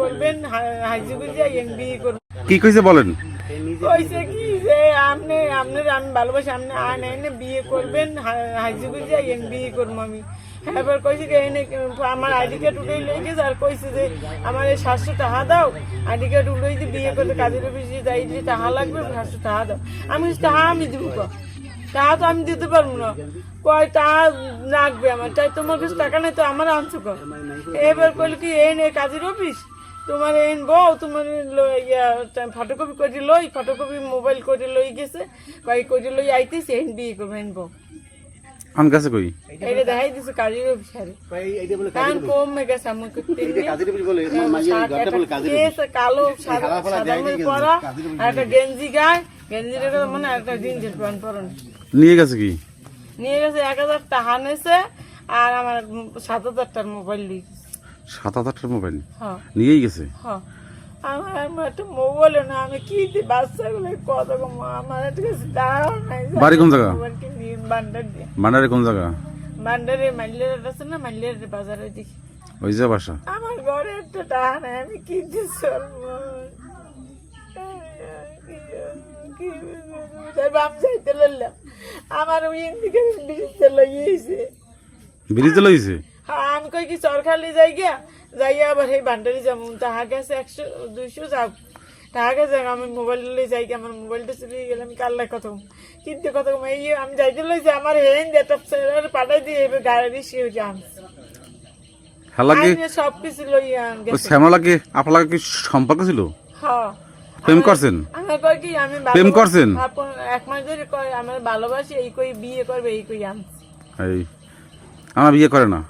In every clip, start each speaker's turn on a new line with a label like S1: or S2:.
S1: করবেন করবেন।
S2: কি কইছে বলেন?
S1: কইছে কি যে আপনি আপনার আমি ভালোবাসি আপনি আইন আইনে বিয়ে করবেন হাইজুগুজি আইন বিয়ে করব আমি। এবার কইছে কি এনে আমার আইডি কার্ড উঠেই লই গেছে আর কইছে যে আমার এই সাতশো টাকা দাও আইডি কার্ড উঠেই যে বিয়ে করতে কাজের অফিসে যাই যে টাকা লাগবে সাতশো টাকা দাও। আমি টাকা আমি দিব টাকা তো আমি দিতে পারব না। কয় টাকা লাগবে আমার তাই তোমার কাছে টাকা নেই তো আমার আনছো এবার কইল কি এই নে কাজের অফিস? তোমার এন বউ তোমার ফটোকপি করে লই ফটোকপি মোবাইল করে লই গেছে কয় করে লই আইতেছে এন বিয়ে করবে এন বউ।
S2: কাছে কই?
S1: এটা দেখাই দিছে কাজের অফিসারে কান কমে গেছে আমাকে কেসে কালো সাদা সাদা পরা আর একটা গেঞ্জি গায়ে গেঞ্জির মানে একটা জিন্সের প্যান্ট পরনে।
S2: নিয়ে গেছে কি?
S1: নিয়ে গেছে এক হাজার টাকা নেছে আর আমার সাত হাজার টাকার মোবাইল গেছে।
S2: সাত হাজার মোবাইল
S1: হ্যাঁ।
S2: নিয়েই গেছে।
S1: হ্যাঁ। আমার আমার একটা মোবাইল না আমি কি বাচ্চাগুলো কত আমার একটা কাছে দাঁড়াও নাই
S2: বাড়ি কোন জায়গা? কোন
S1: আছে না? বাজারে
S2: ওই যে বাসা।
S1: আমার ঘরে একটা টাকা নাই আমি কি চলবো? আমার ওই দিকে
S2: ব্রিজে লইছে?
S1: হ্যাঁ আমি কই কি সরকারি যাই গিয়া যাইয়া আবার সেই বান্ডারি যাব তাহা গেছে একশো দুইশো যাও তাহা গেছে আমি মোবাইল লই যাই গিয়া আমার মোবাইলটা চলে গেলে আমি কাল্লা কত কিন্তু কত কম এই আমি যাইতে লইছি আমার হেন যেটা পাঠাই দিয়ে এবার গাড়ি সে যান সব কিছু লইয়া
S2: শ্যামলাকে আপনার কি সম্পর্ক ছিল
S1: হ্যাঁ
S2: প্রেম করছেন প্রেম করছেন?
S1: এক মাস ধরে কয় আমার ভালোবাসি এই কই বিয়ে করবে এই কই আনছি
S2: আমার বিয়ে করে না।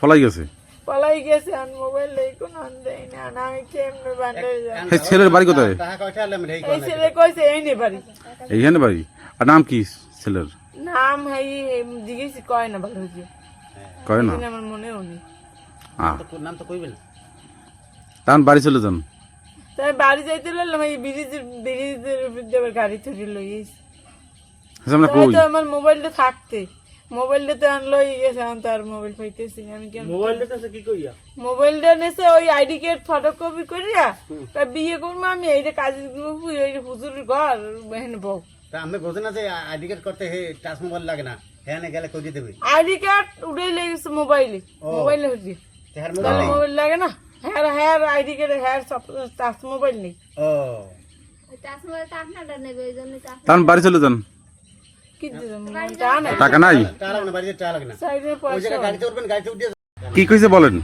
S2: পলাই গেছে।
S1: পলাই গেছে আর মোবাইল নেই কোনো দেয় না না আমি কেমনে
S2: এই ছেলের বাড়ি কোথায়?
S1: এই ছেলে কইছে এই নে বাড়ি।
S2: এইখানে বাড়ি? আর নাম কি ছেলের?
S1: নাম হাই জিজ্ঞেস কয় না ভালো
S2: কয় না?
S1: আমার মনেও নেই।
S2: আহ তার বাড়ি চলে যান।
S1: তাই বাড়ি যাইতে লাগলাম এই ব্রিজের ব্রিজের গাড়ি থুড়ি লই গেছি
S2: কই?
S1: তো আমার মোবাইলটা থাকতে। মোবাইলটা তো আনলো গেছে তার মোবাইল পাইতেছি আমি কেন মোবাইলটা নেছে ওই আইডি কার্ড ফটোকপি করিয়া তা বিয়ে করব আমি এইটা গ্রুপ ওই হুজুরের ঘর হেন বউ।
S3: আমি বলছি না যে আইডি কার্ড করতে হে টাচ মোবাইল লাগে না হ্যাঁ গেলে করিয়ে দেবে
S1: আইডি কার্ড উঠে লেগেছে মোবাইলে মোবাইলে হচ্ছে। মোবাইল লাগে না? হ্যাঁ হ্যাঁ আইডি কার্ড হ্যাঁ সব টাচ মোবাইল নেই।
S3: ও।
S2: তার বাড়ি চলে যান
S1: কি টা না
S2: টাকা নাই
S3: টাকা লাগবে না বাড়িতে টাকা নাই? না।
S1: সাইডে
S3: ওই
S1: পয়সা
S3: গাড়িতে উঠবেন গাড়িতে উঠে
S2: কি কইছে বলেন?